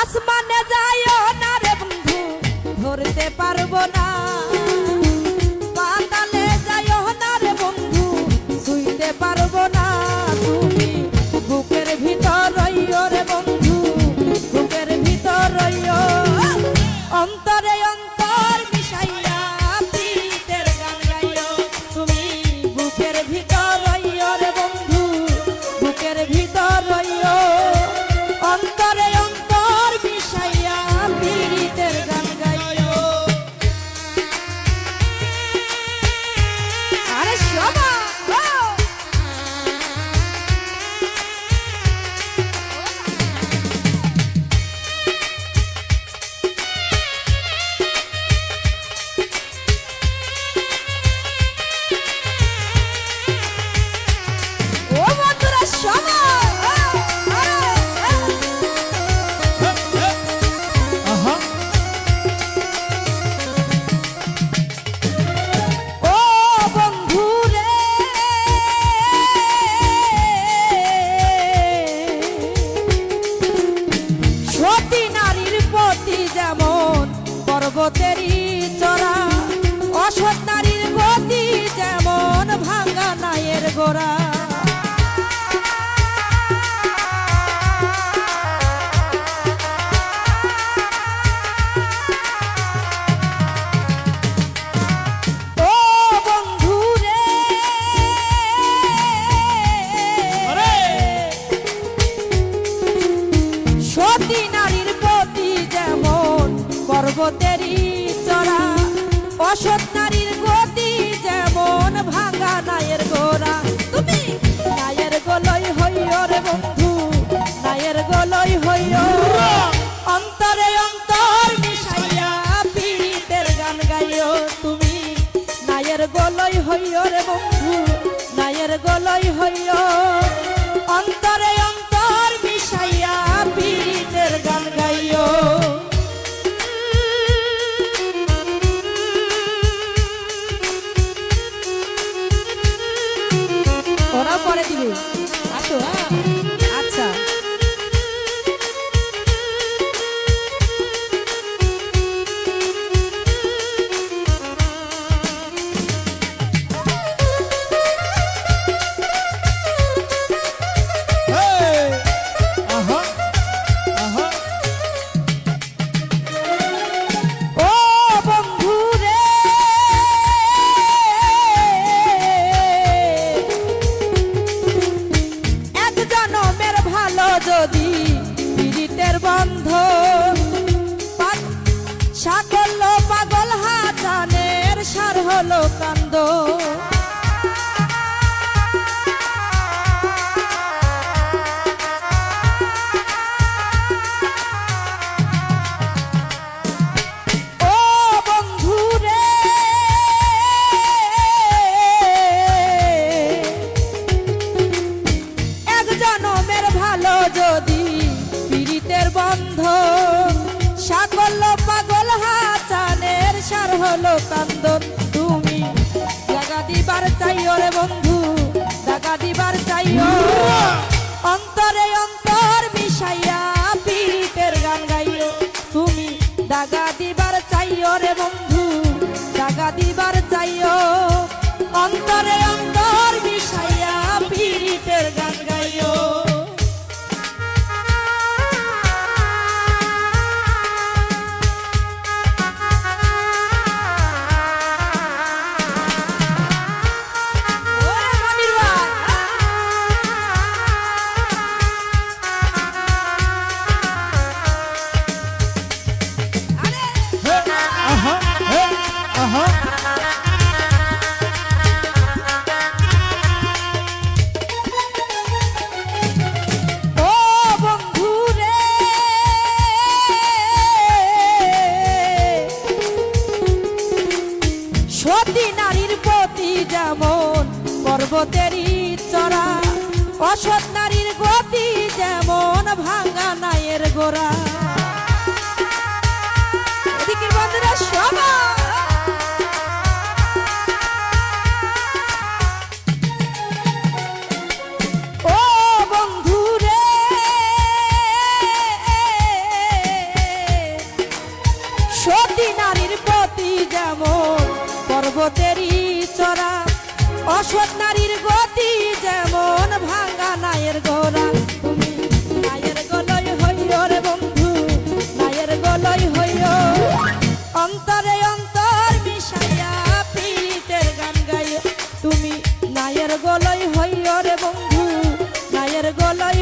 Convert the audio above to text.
Asma choro, vou ter পর্বতেরই চড়া, অসৎ নারীর গতি যেমন ভাঙা নায়ের গোড়া। তুমি নায়ের গলই হইও রে বন্ধু, নায়ের গলই হইও অন্তরে অন্তর মিশাইয়া পীড়িতের গান গাইও তুমি। নায়ের গলই হইও রে বন্ধু, নায়ের গলই হইও অন্তরে ভালো কান দিবার জগতেরই চড়া। অসৎ নারীর গতি যেমন ভাঙা নায়ের গোড়া। এদিকে বন্ধুরা সবাই সতী নারীর প্রতি যেমন পর্বতেরই চড়া অসৎ নারীর গতি যেমন ভাঙ্গা নায়ের তুমি নায়ের গলই রে বন্ধু, নায়ের গলই অন্তরে অন্তর গান তুমি নায়ের গলই রে বন্ধু, নায়ের গলই